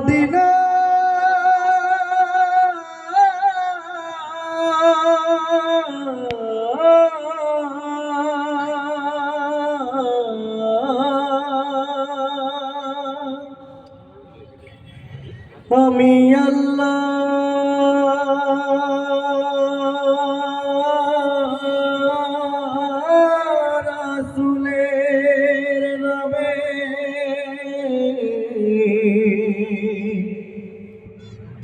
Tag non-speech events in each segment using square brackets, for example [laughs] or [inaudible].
Medina. আমি আল্লাহ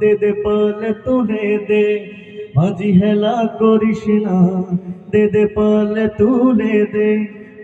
দে দে, পাল তুলে দে। মাঝি হেলা করিস না, দে দে, পাল তুলে দে।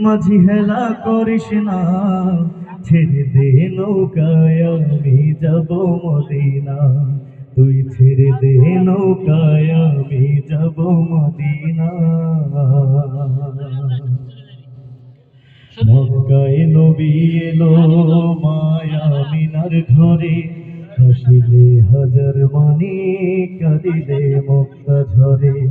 মাঝি হেলা করিস না, ছেড়ে দে নৌকায়, আমি যাব মদিনা। তুই ছেড়ে দে নৌকায়, আমি যাব মদিনা। মক্কায় নবী এলো মায়া মিনার ঘরে। হাসিলে হাজার মানি কাঁদিলে মক্কা ঝরে।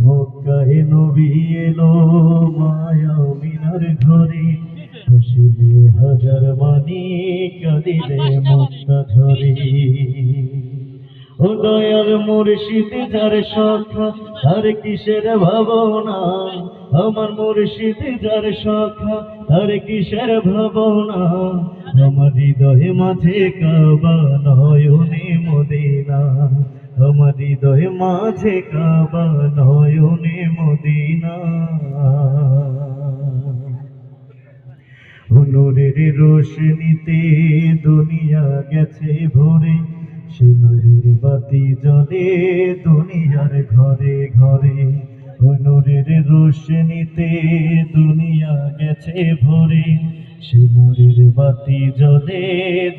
মক্কায় নবী এলো মায়া মিনার ঘরে। হাসিলে হাজার মানি কাঁদিলে মক্কা ঝরে। ও দয়াল মুর্শিদ, যার সখা, তার কিসের ভাবনা? আমার মুর্শিদ, যার সখা, তার কিসের ভাবনা? আমার হৃদয়ে মাঝে কাবা নয়নে মদিনা। আমার হৃদয়ে মাঝে কাবা নয়নে মদিনা। হুনুরের রোশনীতে দুনিয়া গেছে ভরে সিঁদুরের বাতি জ্বলে দুনিয়ার ঘরে ঘরে। হুনুরের রোশনীতে দুনিয়া গেছে ভরে সিঁদুরের বাতি জ্বলে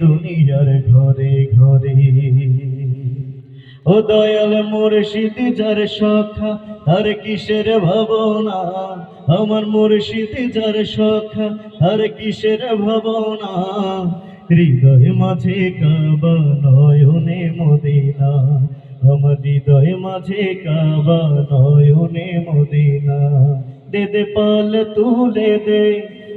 দুনিয়ার ঘরে ঘরে। ও দয়াল মুর্শিদ, যার সখা তার কিসের ভাবনা? আমার মুর্শিদ, যার সখা তার কিসের ভাবনা? হৃদয় মাঝে কাবা নয়নে মদিনা। আমার হৃদয় মাঝে কাবা নয়নে মদিনা। দে দে পাল তুলে দে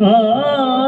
Oh. [laughs]